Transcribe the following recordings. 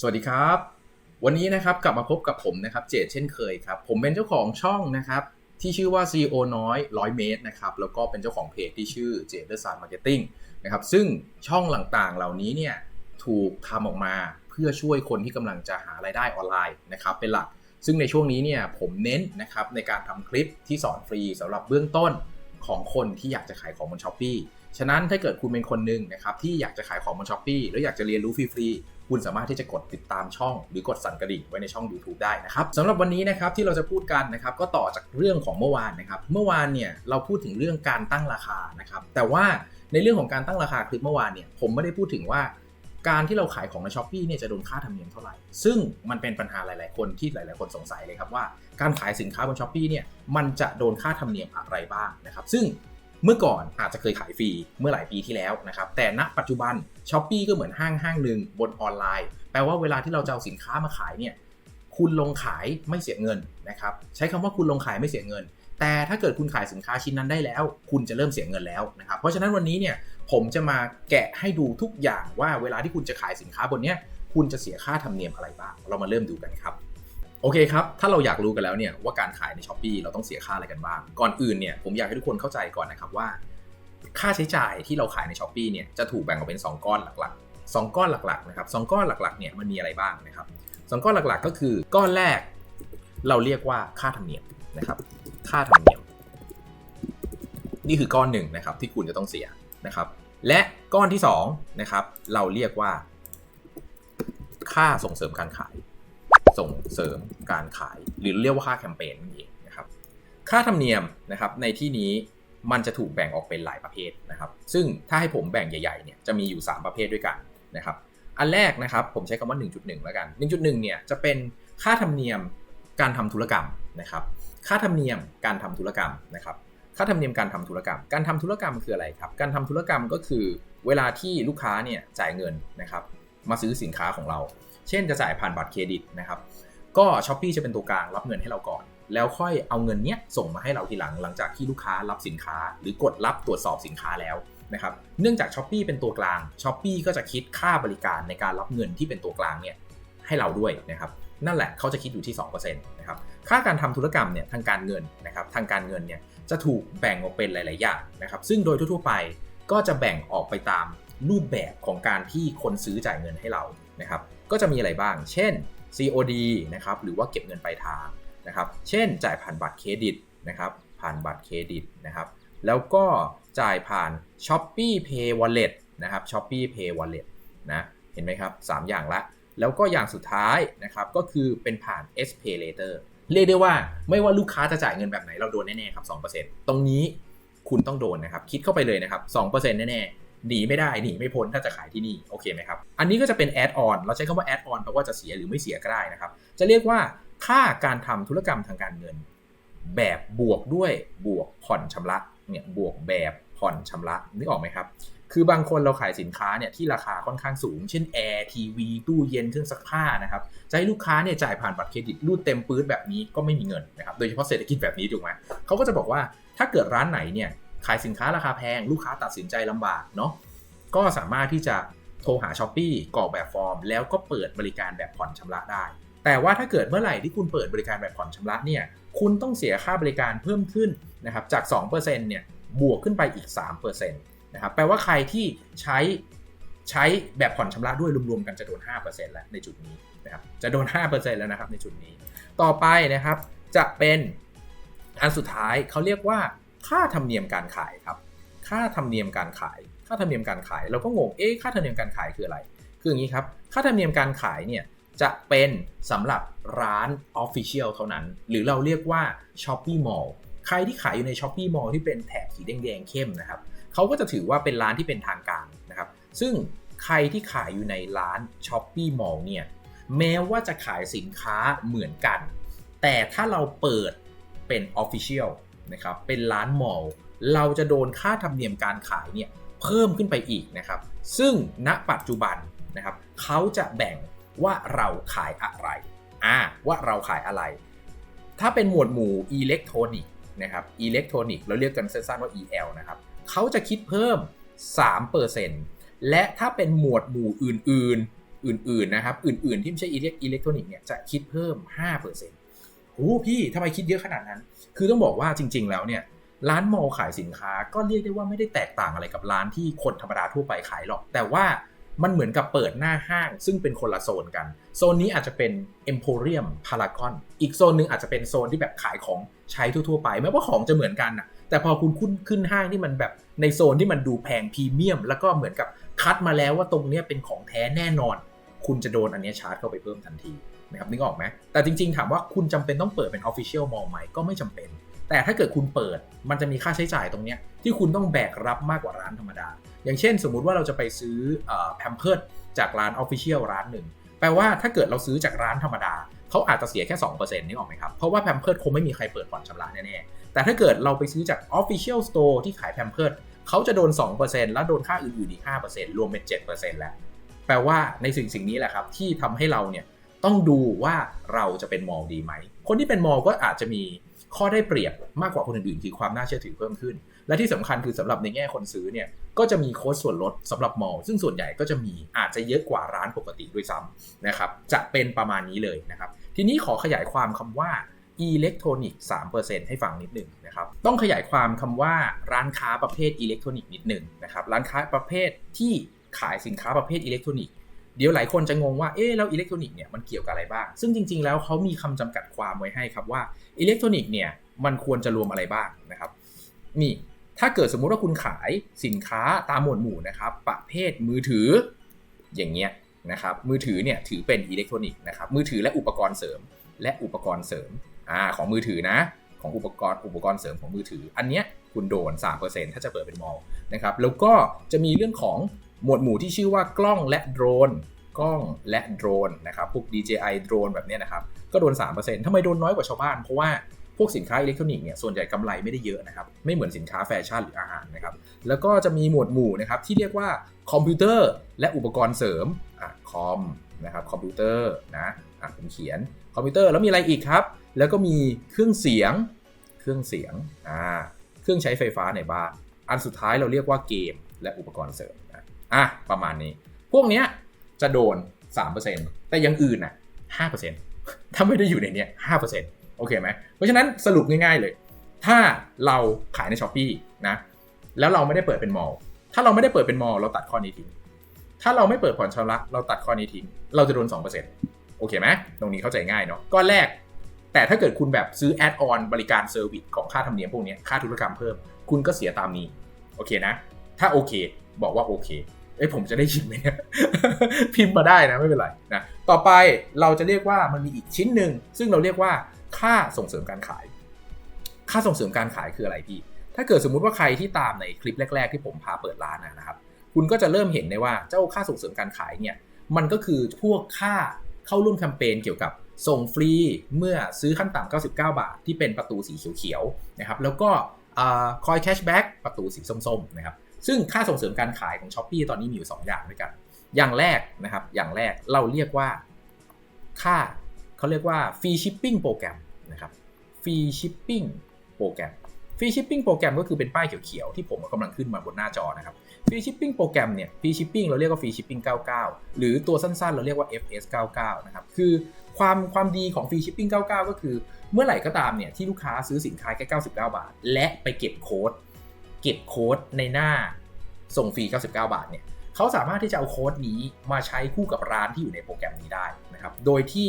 สวัสดีครับ วันนี้นะครับกลับมาพบกับผมนะครับเจดเช่นเคยครับ ผมเป็นเจ้าของช่องนะครับที่ชื่อว่า CEO น้อย100เมตรนะครับแล้วก็เป็นเจ้าของเพจที่ชื่อเจดเดอร์ซานมาร์เก็ตติ้งนะครับซึ่งช่องต่างๆเหล่านี้เนี่ยถูกทำออกมาเพื่อช่วยคนที่กำลังจะหารายได้ออนไลน์นะครับเป็นหลัก ซึ่งในช่วงนี้เนี่ยผมเน้นนะครับในการทำคลิปที่สอนฟรีสำหรับเบื้องต้นของคนที่อยากจะขายของบนช้อปปีฉะนั้นถ้าเกิดคุณเป็นคนหนึ่งนะครับที่อยากจะขายของบนช้อปปีแล้วอยากจะเรียนรู้ฟรีๆ คุณสามารถที่จะกดติดตามช่อง หรือกดสั่นกระดิ่งไว้ในช่อง YouTube ได้นะครับสำหรับวันนี้นะครับที่เราจะพูดกันนะครับก็ต่อจากเรื่องของเมื่อวานนะครับเมื่อวานเนี่ยเราพูดถึงเรื่องการตั้งราคานะครับแต่ว่าในเรื่องของการตั้งราคาคลิปเมื่อวานเนี่ยผมไม่ได้พูดถึงว่าการที่เราขายของในช้อปปีเนี่ยจะโดนค่าธรรมเนียมเท่าไหร่ ซึ่งมันเป็นปัญหาหลาย ๆ คนที่หลาย ๆ คนสงสัยเลยครับว่า การขายสินค้าบนช้อปปีเนี่ยมันจะโดนค่าธรรมเนียมอะไรบ้างนะครับ ซึ่ง เมื่อก่อนอาจจะเคยขายฟรีเมื่อหลายปีที่แล้วนะครับ แต่ณปัจจุบันช้อปปีก็เหมือนห้างห้างหนึ่งบนออนไลน์ แปลว่าเวลาที่เราจะเอาสินค้ามาขายเนี่ย คุณลงขายไม่เสียเงินนะครับ ใช้คำว่าคุณลงขายไม่เสียเงิน แต่ถ้าเกิดคุณขายสินค้าชิ้นนั้นได้แล้ว คุณจะเริ่มเสียเงินแล้วนะครับ เพราะฉะนั้นวันนี้เนี่ยผมจะมาแกะให้ดูทุกอย่างว่าเวลาที่คุณจะขายสินค้าบนเนี้ยคุณจะเสียค่าธรรมเนียมอะไรบ้าง เรามาเริ่มดูกันครับ โอเคครับ ถ้าเราอยากรู้กันแล้วเนี่ยว่าการขายในช้อปปีเราต้องเสียค่าอะไรกันบ้าง ก่อนอื่นเนี่ยผมอยากให้ทุกคนเข้าใจก่อนนะครับว่า ค่าใช้จ่ายที่เราขายในช้อปปีเนี่ยจะถูกแบ่งออกเป็น 2 ก้อนหลักๆ 2 ก้อนหลักๆนะครับสก้อนหลักๆเนี่ยมันมีอะไรบ้างนะครับสก้อนหลักๆ ก็คือก้อนแรก เราเรียกว่าค่าธรรมเนียมนะครับ ค่าธรรมเนียม นี่คือก้อนหนึ่งนะครับที่คุณจะต้องเสียนะครับ และก้อนที่2นะครับเราเรียกว่า ค่าส่งเสริมการขาย ส่งเสริมการขาย หรือเรียกว่าค่าแคมเปญนั่นเองนะครับค่าธรรมเนียมนะครับในที่นี้มันจะถูกแบ่งออกเป็นหลายประเภทนะครับ ซึ่งถ้าให้ผมแบ่งใหญ่ๆเนี่ยจะมีอยู่ 3 ประเภทด้วยกันนะครับอันแรกนะครับผมใช้คำว่า 1.1 แล้วกัน 1.1 เนี่ยจะเป็นค่าธรรมเนียมการทำธุรกรรมนะครับ ค่าธรรมเนียมการทำธุรกรรมนะครับค่าธรรมเนียมการทำธุรกรรม การทำธุรกรรมคืออะไรครับ การทำธุรกรรมก็คือเวลาที่ลูกค้าเนี่ยจ่ายเงินนะครับ มาซื้อสินค้าของเรา เช่นจะจ่ายผ่านบัตรเครดิตนะครับ ก็ช้อปปีจะเป็นตัวกลางรับเงินให้เราก่อน แล้วค่อยเอาเงินเนี้ยส่งมาให้เราทีหลังหลังจากที่ลูกค้ารับสินค้า หรือกดรับตรวจสอบสินค้าแล้วนะครับ เนื่องจากช้อปปีเป็นตัวกลางช้อปปีก็จะคิดค่าบริการในการรับเงินที่เป็นตัวกลางเนี่ยให้เราด้วยนะครับนั่นแหละเขาจะคิดอยู่ที่2%นะครับ ค่าการทำธุรกรรมเนี่ยทางการเงินนะครับ ทางการเงินเนี่ยจะถูกแบ่งออกเป็นหลาย ๆ อย่างนะครับ ซึ่งโดยทั่ว ๆ ไปก็จะแบ่งออกไปตามรูปแบบของการที่คนซื้อจ่ายเงินให้เรานะครับ ก็จะมีอะไรบ้าง เช่น COD นะครับหรือว่าเก็บเงินปลายทางนะครับ เช่น จ่ายผ่านบัตรเครดิตนะครับ ผ่านบัตรเครดิตนะครับ แล้วก็จ่ายผ่าน s h o p e e Pay Wallet นะครับ s h o p e e Pay Wallet นะ เห็นไหมครับ 3 อย่างละ แล้วก็อย่างสุดท้ายนะครับ ก็คือเป็นผ่าน S Pay Later เรียกได้ว่าไม่ว่าลูกค้าจะจ่ายเงินแบบไหนเราโดนแน่ๆครับ 2%ตรงนี้คุณต้องโดนนะครับ คิดเข้าไปเลยนะครับ 2%แน่ๆ หนีไม่ได้หนีไม่พ้นถ้าจะขายที่นี่โอเคไหมครับ อันนี้ก็จะเป็นแอดออนเราใช้คำว่าแอดออนแปลว่าจะเสียหรือไม่เสียก็ได้นะครับ จะเรียกว่าค่าการทำธุรกรรมทางการเงิน แบบบวกด้วยบวกผ่อนชำระเนี่ยบวกแบบผ่อนชำระนึกออกไหมครับ คือบางคนเราขายสินค้าเนี่ยที่ราคาค่อนข้างสูง เช่นแอร์ทีวีตู้เย็นเครื่องซักผ้านะครับจะให้ลูกค้าเนี่ยจ่ายผ่านบัตรเครดิตรูดเต็มปื้ดแบบนี้ก็ไม่มีเงินนะครับโดยเฉพาะเศรษฐกิจแบบนี้ถูกไหมเขาก็จะบอกว่าถ้าเกิดร้านไหนเนี่ย ขายสินค้าราคาแพง ลูกค้าตัดสินใจลำบากเนาะก็สามารถที่จะโทรหาช้อปปีกรอกแบบฟอร์ม แล้วก็เปิดบริการแบบผ่อนชำระได้ แต่ว่าถ้าเกิดเมื่อไหร่ที่คุณเปิดบริการแบบผ่อนชำระเนี่ยคุณต้องเสียค่าบริการเพิ่มขึ้นนะครับจาก 2%เนี่ยบวกขึ้นไปอีก 3%นะครับแปลว่าใครที่ใช้ใช้แบบผ่อนชำระด้วยรวมๆกันจะโดน 5%แล้วในจุดนี้นะครับจะโดน 5%แล้วนะครับในจุดนี้ ต่อไปนะครับจะเป็นอันสุดท้ายเขาเรียกว่า ค่าธรรมเนียมการขายครับ ค่าธรรมเนียมการขาย ค่าธรรมเนียมการขายเราก็งง เอ๊ะ ค่าธรรมเนียมการขายคืออะไร คืออย่างนี้ครับ ค่าธรรมเนียมการขายเนี่ยจะเป็นสำหรับร้าน Official เท่านั้น หรือเราเรียกว่า Shopee Mall ใครที่ขายอยู่ใน Shopee Mall ที่เป็นแถบสีแดงๆเข้มนะครับเขาก็จะถือว่าเป็นร้านที่เป็นทางการนะครับ ซึ่งใครที่ขายอยู่ในร้าน Shopee Mall เนี่ยแม้ว่าจะขายสินค้าเหมือนกัน แต่ถ้าเราเปิดเป็น Official นะครับเป็นร้านมอลเราจะโดนค่าธรรมเนียมการขายเนี่ยเพิ่มขึ้นไปอีกนะครับ ซึ่งณปัจจุบันนะครับเขาจะแบ่งว่าเราขายอะไรอ่าว่าเราขายอะไร ถ้าเป็นหมวดหมู่อิเล็กทรอนิกส์นะครับอิเล็กทรอนิกส์เราเรียกกันสั้นๆว่า EL นะครับเขาจะคิดเพิ่ม 3%และถ้าเป็นหมวดหมู่อื่น ๆ อื่น ๆ นะครับ อื่น ๆ ที่ไม่ใช่อิเล็กทรอนิกส์เนี่ยจะคิดเพิ่ม 5% โอ้พี่ทำไมคิดเยอะขนาดนั้น คือต้องบอกว่าจริง ๆ แล้วเนี่ยร้านมอลขายสินค้าก็เรียกได้ว่าไม่ได้แตกต่างอะไรกับร้านที่คนธรรมดาทั่วไปขายหรอก แต่ว่ามันเหมือนกับเปิดหน้าห้าง ซึ่งเป็นคนละโซนกัน โซนนี้อาจจะเป็น Emporium Paragon อีกโซนหนึ่งอาจจะเป็นโซนที่แบบขายของใช้ทั่วๆไปแม้ว่าของจะเหมือนกันอะแต่พอคุณขึ้นขึ้นห้างที่มันแบบในโซนที่มันดูแพงพรีเมียม แล้วก็เหมือนกับคัดมาแล้วว่าตรงนี้เป็นของแท้แน่นอน คุณจะโดนอันนี้ชาร์จเข้าไปเพิ่มทันที นะครับนึกออกไหมแต่จริง ๆ ถามว่าคุณจำเป็นต้องเปิดเป็น Official Mall ไหมก็ไม่จำเป็น แต่ถ้าเกิดคุณเปิดมันจะมีค่าใช้จ่ายตรงนี้ที่คุณต้องแบกรับมากกว่าร้านธรรมดา อย่างเช่น สมมุติว่าเราจะไปซื้อแพมเพิร์ดจากร้าน Official ร้านหนึ่งแปลว่าถ้าเกิดเราซื้อจากร้านธรรมดาเขาอาจจะเสียแค่2%นี่ออกไหมครับ เพราะว่าแพมเพิร์ดคงไม่มีใครเปิดผ่อนชำระแน่ๆ แต่ถ้าเกิดเราไปซื้อจาก Official Store ที่ขายแพมเพิร์ดเขาจะโดน 2%แล้วโดนค่าอื่นๆอีก5%รวมเป็น 7%แล้ว แปลว่าในสิ่งสิ่งนี้แหละครับ ที่ทำให้เราเนี่ย ต้องดูว่าเราจะเป็นมอลดีไหม คนที่เป็นมอลก็อาจจะมีข้อได้เปรียบมากกว่าคนอื่นๆคือความน่าเชื่อถือเพิ่มขึ้น และที่สำคัญคือสำหรับในแง่คนซื้อเนี่ยก็จะมีโค้ดส่วนลดสำหรับมอลซึ่งส่วนใหญ่ก็จะมีอาจจะเยอะกว่าร้านปกติด้วยซ้ำนะครับจะเป็นประมาณนี้เลยนะครับ ทีนี้ขอขยายความคำว่าอิเล็กทรอนิกส์3%ให้ฟังนิดหนึ่งนะครับ ต้องขยายความคำว่าร้านค้าประเภทอิเล็กทรอนิกส์นิดหนึ่งนะครับ ร้านค้าประเภทที่ขายสินค้าประเภทอิเล็กทรอนิกส์ เดี๋ยวหลายคนจะงงว่า เอ๊ะ แล้วอิเล็กทรอนิกส์เนี่ยมันเกี่ยวกับอะไรบ้าง ซึ่งจริง ๆ แล้วเขามีคำจำกัดความไว้ให้ครับว่าอิเล็กทรอนิกส์เนี่ยมันควรจะรวมอะไรบ้างนะครับ นี่ ถ้าเกิดสมมุติว่าคุณขายสินค้าตามหมวดหมู่นะครับ ประเภทมือถือ อย่างเงี้ยนะครับ มือถือเนี่ยถือเป็นอิเล็กทรอนิกส์นะครับ มือถือและอุปกรณ์เสริม และอุปกรณ์เสริม อ่า ของมือถือนะ ของอุปกรณ์อุปกรณ์เสริมของมือถือ อันเนี้ยคุณโดน 3%ถ้าจะเปิดเป็นมอลนะครับ แล้วก็จะมีเรื่องของ หมวดหมู่ที่ชื่อว่ากล้องและโดรน กล้องและโดรนนะครับ พวก DJI โดรนแบบนี้นะครับ ก็โดน 3%ทำไมโดนน้อยกว่าชาวบ้าน เพราะว่าพวกสินค้าอิเล็กทรอนิกส์เนี่ย ส่วนใหญ่กำไรไม่ได้เยอะนะครับ ไม่เหมือนสินค้าแฟชั่นหรืออาหารนะครับ แล้วก็จะมีหมวดหมู่นะครับที่เรียกว่าคอมพิวเตอร์และอุปกรณ์เสริม อะคอมนะครับคอมพิวเตอร์นะอะผมเขียนคอมพิวเตอร์แล้วมีอะไรอีกครับ แล้วก็มีเครื่องเสียง เครื่องเสียง อ่า เครื่องใช้ไฟฟ้าในบ้าน อันสุดท้ายเราเรียกว่าเกม และอุปกรณ์เสริม อะประมาณนี้ พวกเนี้ยจะโดน 3%แต่ยังอื่นน่ะ5%ถ้าไม่ได้อยู่ในเนี้ย5%โอเคไหมเพราะฉะนั้นสรุปง่ายๆเลย ถ้าเราขายในช้อปปีนะแล้วเราไม่ได้เปิดเป็นมอลถ้าเราไม่ได้เปิดเป็นมอลเราตัดข้อนี้ทิ้งถ้าเราไม่เปิดผ่อนชำระเราตัดข้อนี้ทิ้งเราจะโดน 2%โอเคไหมตรงนี้เข้าใจง่ายเนาะก้อนแรก แต่ถ้าเกิดคุณแบบซื้อแอดออนบริการเซอร์วิสของค่าธรรมเนียมพวกนี้ค่าธุรกรรมเพิ่ม คุณก็เสียตามนี้ โอเคนะ ถ้าโอเค บอกว่าโอเค เอ้ผมจะได้ยินไหมเนี่ยพิมพ์มาได้นะไม่เป็นไรนะต่อไปเราจะเรียกว่ามันมีอีกชิ้นหนึ่งซึ่งเราเรียกว่าค่าส่งเสริมการขาย ค่าส่งเสริมการขายคืออะไรพี่ ถ้าเกิดสมมุติว่าใครที่ตามในคลิปแรก ๆ ที่ผมพาเปิดร้านนะครับ คุณก็จะเริ่มเห็นได้ว่าเจ้าค่าส่งเสริมการขายเนี่ยมันก็คือพวกค่าเข้าร่วมแคมเปญเกี่ยวกับส่งฟรีเมื่อซื้อขั้นต่ำ99 บาท ที่เป็นประตูสีเขียวๆนะครับแล้วก็คอยแคชแบ็กประตูสีส้มๆนะครับ ซึ่งค่าส่งเสริมการขายของ s h อ p e e ตอนนี้มีอยู่ 2 อย่างด้วยกัน อย่างแรกนะครับ อย่างแรกเราเรียกว่าค่าเขาเรียกว่าฟรีชิปปิ้งโปรแกรมนะครับฟรีชิปปิ้งโปรแกรมฟรีชิปปิ้งโปรแกรมก็คือเป็นป้ายเขียวๆ ที่ผมกำลังขึ้นมาบนหน้าจอนะครับฟรีชิปปิ้งโปรแกรมเนี่ยฟรีชิปปิ้งเราเรียกว่าฟรีชิปปิ้ง99 หรือตัวสั้นๆ เราเรียกว่า FS 99นะครับคือความความดีของฟรีชิปปิ้ง99 ก็คือ เมื่อไหร่ก็ตามเนี่ยที่ลูกค้าซื้อสินค้าแค่ 99 บาท และไปเก็บโค้ด เก็บโค้ดในหน้าส่งฟรี 99 บาทเนี่ยเขาสามารถที่จะเอาโค้ดนี้มาใช้คู่กับร้านที่อยู่ในโปรแกรมนี้ได้นะครับ โดยที่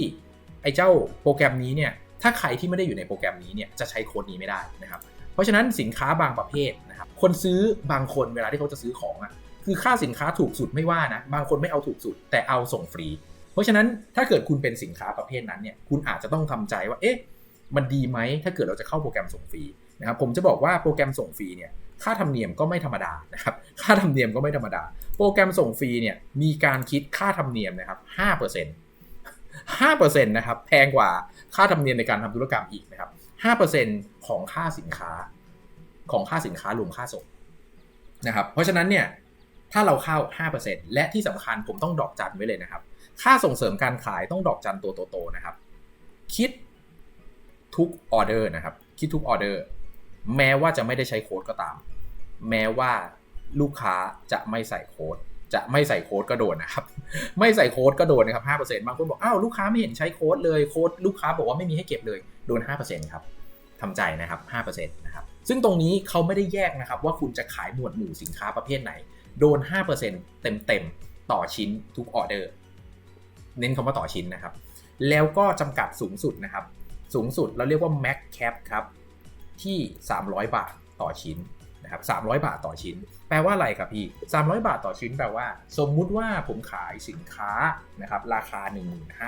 ไอ้เจ้าโปรแกรมนี้เนี่ย ถ้าใครที่ไม่ได้อยู่ในโปรแกรมนี้เนี่ยจะใช้โค้ดนี้ไม่ได้นะครับ เพราะฉะนั้นสินค้าบางประเภทนะครับ คนซื้อบางคนเวลาที่เขาจะซื้อของอะ คือค่าสินค้าถูกสุดไม่ว่านะ บางคนไม่เอาถูกสุด แต่เอาส่งฟรี เพราะฉะนั้นถ้าเกิดคุณเป็นสินค้าประเภทนั้นเนี่ย คุณอาจจะต้องทำใจว่า เอ๊ะ มันดีไหมถ้าเกิดเราจะเข้าโปรแกรมส่งฟรีนะครับ ผมจะบอกว่าโปรแกรมส่งฟรีเนี่ย ค่าธรรมเนียมก็ไม่ธรรมดานะครับ ค่าธรรมเนียมก็ไม่ธรรมดา โปรแกรมส่งฟรีเนี่ยมีการคิดค่าธรรมเนียมนะครับ5% 5%นต์ห้าเปอร์เซ็นต์นะครับแพงกว่าค่าธรรมเนียมในการทำธุรกรรมอีกนะครับ5%ของค่าสินค้าของค่าสินค้ารวมค่าส่งนะครับ เพราะฉะนั้นเนี่ยถ้าเราเข้า5%และที่สำคัญผมต้องดอกจันไว้เลยนะครับ ค่าส่งเสริมการขายต้องดอกจันตัวโตๆนะครับ คิดทุกออเดอร์นะครับ คิดทุกออเดอร์ แม้ว่าจะไม่ได้ใช้โค้ดก็ตาม แม้ว่าลูกค้าจะไม่ใส่โค้ด จะไม่ใส่โค้ดก็โดนนะครับ ไม่ใส่โค้ดก็โดนนะครับ5%บางคนบอก อ้าวลูกค้าไม่เห็นใช้โค้ดเลยโค้ดลูกค้าบอกว่าไม่มีให้เก็บเลยโดน5%ครับทำใจนะครับ5%นต์นะครับ ซึ่งตรงนี้เขาไม่ได้แยกนะครับ ว่าคุณจะขายหมวดหมู่สินค้าประเภทไหน โดน5%เต็มๆต่อชิ้นทุกออเดอร์ เน้นคำว่าต่อชิ้นนะครับ แล้วก็จำกัดสูงสุดนะครับ สูงสุดเราเรียกว่า max cap ครับ ที่ 300 บาทต่อชิ้นนะครับ300 บาทต่อชิ้น แปลว่าอะไรครับพี่ 300 บาทต่อชิ้นแปลว่า สมมุติว่าผมขายสินค้านะครับราคา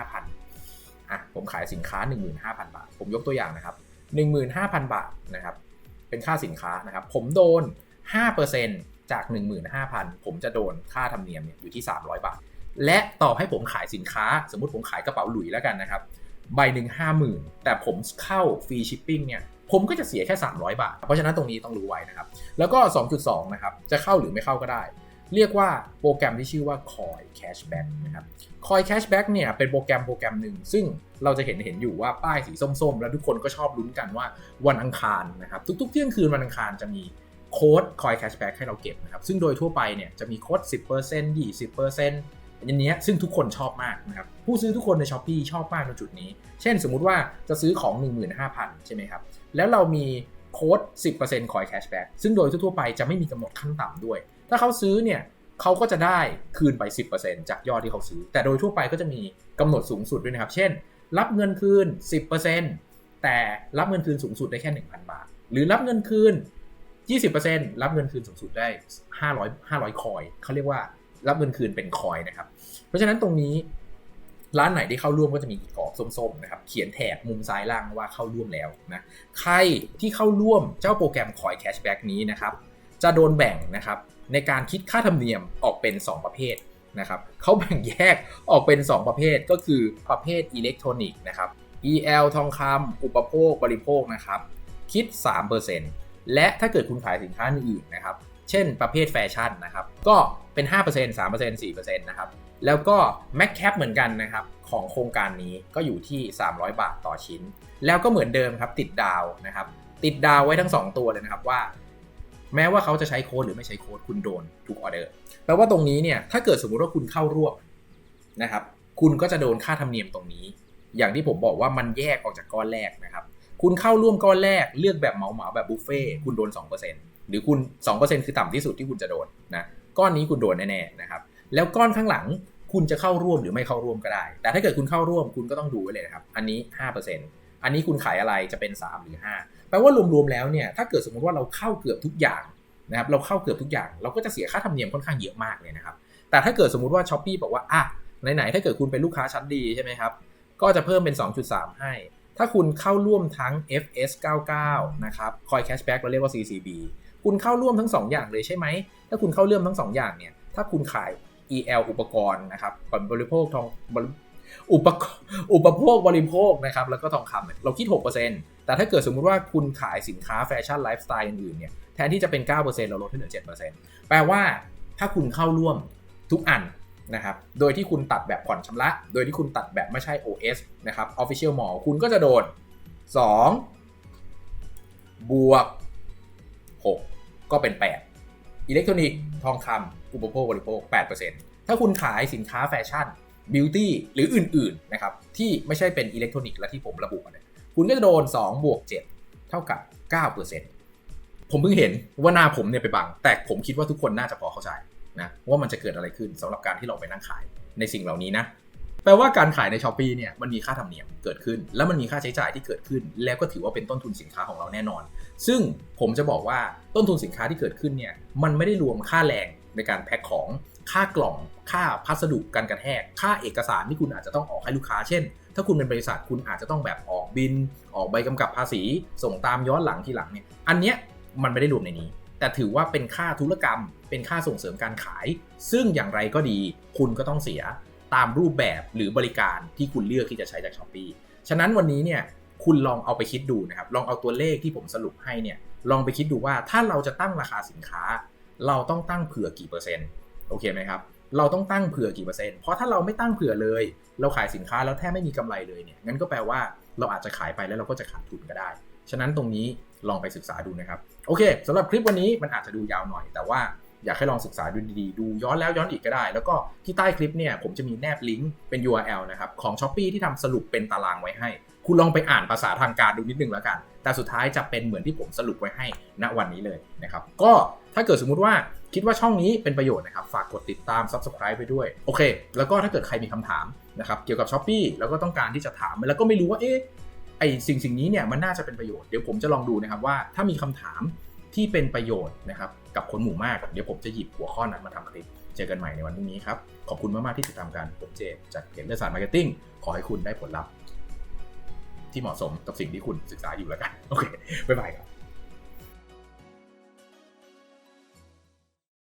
15,000อะผมขายสินค้า 15,000 บาท ผมยกตัวอย่างนะครับ 15,000 บาทนะครับเป็นค่าสินค้านะครับ ผมโดน 5%จาก 15,000 ผมจะโดนค่าธรรมเนียมอยู่ที่ 300 บาท และต่อให้ผมขายสินค้า สมมุติผมขายกระเป๋าหลุยแล้วกันนะครับ ใบหนึ่งห้าหมื่นแต่ผมเข้าฟรีชิปปิ้งเนี่ย ผมก็จะเสียแค่ 300 บาท เพราะฉะนั้นตรงนี้ต้องรู้ไว้นะครับ แล้วก็ 2.2 นะครับ จะเข้าหรือไม่เข้าก็ได้ เรียกว่าโปรแกรมที่ชื่อว่า Coin Cashback นะครับ Coin Cashback เนี่ยเป็นโปรแกรมโปรแกรมหนึ่ง ซึ่งเราจะเห็นเห็นอยู่ว่าป้ายสีส้มๆ แล้วทุกคนก็ชอบลุ้นกันว่าวันอังคารนะครับ ทุกๆ เที่ยงคืนวันอังคารจะมีโค้ด Coin Cashback ให้เราเก็บนะครับ ซึ่งโดยทั่วไปเนี่ยจะมีโค้ด 10% 20% อันนี้ซึ่งทุกคนชอบมากนะครับผู้ซื้อทุกคนใน s h อ p e e ชอบมากในจุดนี้ เช่นสมมุติว่าจะซื้อของ 15,000 ใช่ไหมครับ แล้วเรามีโค้ด 10% Coin Cashback ซึ่งโดยทั่วไปจะไม่มีกำหนดขั้นต่ำด้วย ถ้าเขาซื้อเนี่ยเขาก็จะได้คืนไป 10%จากยอดที่เขาซื้อ แต่โดยทั่วไปก็จะมีกำหนดสูงสุดด้วยนะครับ เช่น รับเงินคืน 10%แต่รับเงินคืนสูงสุดได้แค่ 1,000 บาท หรือรับเงินคืน 20%รับเงินคืนสูงสุดได้ 500 500 คอยเขาเรียกว่า รับเงินคืนเป็นคอยนะครับ เพราะฉะนั้นตรงนี้ร้านไหนที่เข้าร่วมก็จะมีกกรอบส้มๆนะครับ เขียนแถบมุมซ้ายล่างว่าเข้าร่วมแล้วนะ ใครที่เข้าร่วมเจ้าโปรแกรมคอยแคชแบ็กนี้นะครับ จะโดนแบ่งนะครับในการคิดค่าธรรมเนียมออกเป็น 2 ประเภทนะครับเขาแบ่งแยกออกเป็น 2 ประเภทก็คือประเภทอิเล็กทรอนิกส์นะครับ EL ทองคำอุปโภคบริโภคนะครับ คิด 3%และถ้าเกิดคุณขายสินค้าอื่นๆนะครับ เช่นประเภทแฟชั่นนะครับ ก็ เป็น 5% 3% 4%นะครับแล้วก็ Mac Cap เหมือนกันนะครับของโครงการนี้ก็อยู่ที่ 300 บาทต่อชิ้น แล้วก็เหมือนเดิมครับติดดาวนะครับติดดาวไว้ทั้ง 2 ตัวเลยนะครับว่า แม้ว่าเขาจะใช้โค้ดหรือไม่ใช้โค้ดคุณโดนทุกออเดอร์แปลว่าตรงนี้เนี่ยถ้าเกิดสมมุติว่าคุณเข้าร่วมนะครับคุณก็จะโดนค่าธรรมเนียมตรงนี้ อย่างที่ผมบอกว่ามันแยกออกจากก้อนแรกนะครับคุณเข้าร่วมก้อนแรกเลือกแบบเหมาเหมาแบบบุฟเฟ่คุณโดน 2%หรือคุณ 2%คือต่ำที่สุดที่คุณจะโดนนะ ก้อนนี้คุณโดนแน่ๆนะครับ แล้วก้อนข้างหลังคุณจะเข้าร่วมหรือไม่เข้าร่วมก็ได้ แต่ถ้าเกิดคุณเข้าร่วมคุณก็ต้องดูไว้เลยนะครับ อันนี้ 5%อันนี้คุณขายอะไรจะเป็น 3 หรือ 5 แปลว่ารวมๆแล้วเนี่ย ถ้าเกิดสมมติว่าเราเข้าเกือบทุกอย่างนะครับ เราเข้าเกือบทุกอย่าง เราก็จะเสียค่าธรรมเนียมค่อนข้างเยอะมากเลยนะครับ แต่ถ้าเกิดสมมติว่าช้อปปีบอกว่า อะ ไหนๆ ถ้าเกิดคุณเป็นลูกค้าชั้นดีใช่ไหมครับ ก็จะเพิ่มเป็น 2.3 ให้ ถ้าคุณเข้าร่วมทั้ง FS 99 นะครับ Coin Cashback เราเรียกว่า CCB คุณเข้าร่วมทั้ง 2 อย่างเลยใช่ไหม ถ้าคุณเข้าร่วมทั้ง 2 อย่างเนี่ย ถ้าคุณขาย EL อุปกรณ์นะครับบริโภคทองอุปอุปโภคบริโภคนะครับ แล้วก็ทองคำเนี่ยเราคิด 6%แต่ถ้าเกิดสมมุติว่าคุณขายสินค้าแฟชั่นไลฟ์สไตล์อื่นๆเนี่ย แทนที่จะเป็น 9%เราลดให้เหลือ 7%แปลว่าถ้าคุณเข้าร่วมทุกอันนะครับ โดยที่คุณตัดแบบผ่อนชำระ โดยที่คุณตัดแบบไม่ใช่ OS นะครับ Official Mall คุณก็จะโดน 2 บวก 6 ก็เป็น 8 อิเล็กทรอนิกส์ทองคำอุปโภคบริโภค 8%ถ้าคุณขายสินค้าแฟชั่นบิวตี้หรืออื่นๆนะครับที่ไม่ใช่เป็นอิเล็กทรอนิกส์และที่ผมระบุมาเนี่ยคุณก็จะโดน 2 บวก 7 เท่ากับ 9%ผมเพิ่งเห็นว่าหน้าผมเนี่ยไปบัง แต่ผมคิดว่าทุกคนน่าจะพอเข้าใจนะว่ามันจะเกิดอะไรขึ้นสำหรับการที่เราไปนั่งขายในสิ่งเหล่านี้นะ แปลว่าการขายใน s h อ p e e เนี่ยมันมีค่าธรรมเนียมเกิดขึ้น แล้วมันมีค่าใช้จ่ายที่เกิดขึ้น แล้วก็ถือว่าเป็นต้นทุนสินค้าของเราแน่นอน ซึ่งผมจะบอกว่าต้นทุนสินค้าที่เกิดขึ้นเนี่ยมันไม่ได้รวมค่าแรงในการแพ็คของค่ากล่อง ค่าพัสดุการกระแทก ค่าเอกสารที่คุณอาจจะต้องออกให้ลูกค้า เช่น ถ้าคุณเป็นบริษัทคุณอาจจะต้องแบบออกบิน ออกใบกำกับภาษี ส่งตามย้อนหลังทีหลังเนี่ยอันเนี้ยมันไม่ได้รวมในนี้ แต่ถือว่าเป็นค่าธุรกรรม เป็นค่าส่งเสริมการขาย ซึ่งอย่างไรก็ดี คุณก็ต้องเสีย ตามรูปแบบหรือบริการที่คุณเลือกที่จะใช้จาก s h อ p e e ฉะนั้นวันนี้เนี่ยคุณลองเอาไปคิดดูนะครับ ลองเอาตัวเลขที่ผมสรุปให้เนี่ย ลองไปคิดดูว่าถ้าเราจะตั้งราคาสินค้า เราต้องตั้งเผื่อกี่เปอร์เซ็นต์โอเคไหมครับ เราต้องตั้งเผื่อกี่เปอร์เซ็นต์เพราะถ้าเราไม่ตั้งเผื่อเลย เราขายสินค้าแล้วแทบไม่มีกำไรเลยเนี่ยงั้นก็แปลว่าเราอาจจะขายไปแล้วเราก็จะขาดทุนก็ได้ ฉะนั้นตรงนี้ลองไปศึกษาดูนะครับ โอเคสำหรับคลิปวันนี้มันอาจจะดูยาวหน่อย แต่ว่า อยากให้ลองศึกษาดูดีๆ ดูย้อนแล้วย้อนอีกก็ได้ แล้วก็ที่ใต้คลิปเนี่ยผมจะมีแนบลิงก์เป็น URL นะครับของ s h อ p e e ที่ทำสรุปเป็นตารางไว้ให้ คุณลองไปอ่านภาษาทางการดูนิดนึงแล้วกัน แต่สุดท้ายจะเป็นเหมือนที่ผมสรุปไว้ให้ณวันนี้เลยนะครับ ก็ถ้าเกิดสมมุติว่าคิดว่าช่องนี้เป็นประโยชน์นะครับ ฝากกดติดตาม Subscribe ไปด้วย โอเค แล้วก็ถ้าเกิดใครมีคำถามนะครับเกี่ยวกับ s h อ p e e แล้วก็ต้องการที่จะถามแล้วก็ไม่รู้ว่าเอ๊ะไอสิ่งสิ่งนี้เนี่ยมันน่าจะเป็นประโยชน์เดี๋ยวผมจะลองดูนะครับว่าถ้ามีคำถามที่เป็นประโยชน์นะครับ กับคนหมู่มาก เดี๋ยวผมจะหยิบหัวข้อนั้นมาทำคลิป เจอกันใหม่ในวันพรุ่งนี้ครับ ขอบคุณมาก ๆ ที่ติดตามกันผมเจมจากเพจเลือดสารมาร์เก็ตติ้งขอให้คุณได้ผลลัพธ์ที่เหมาะสมกับสิ่งที่คุณศึกษาอยู่แล้วกัน โอเค บ๊ายบายครับ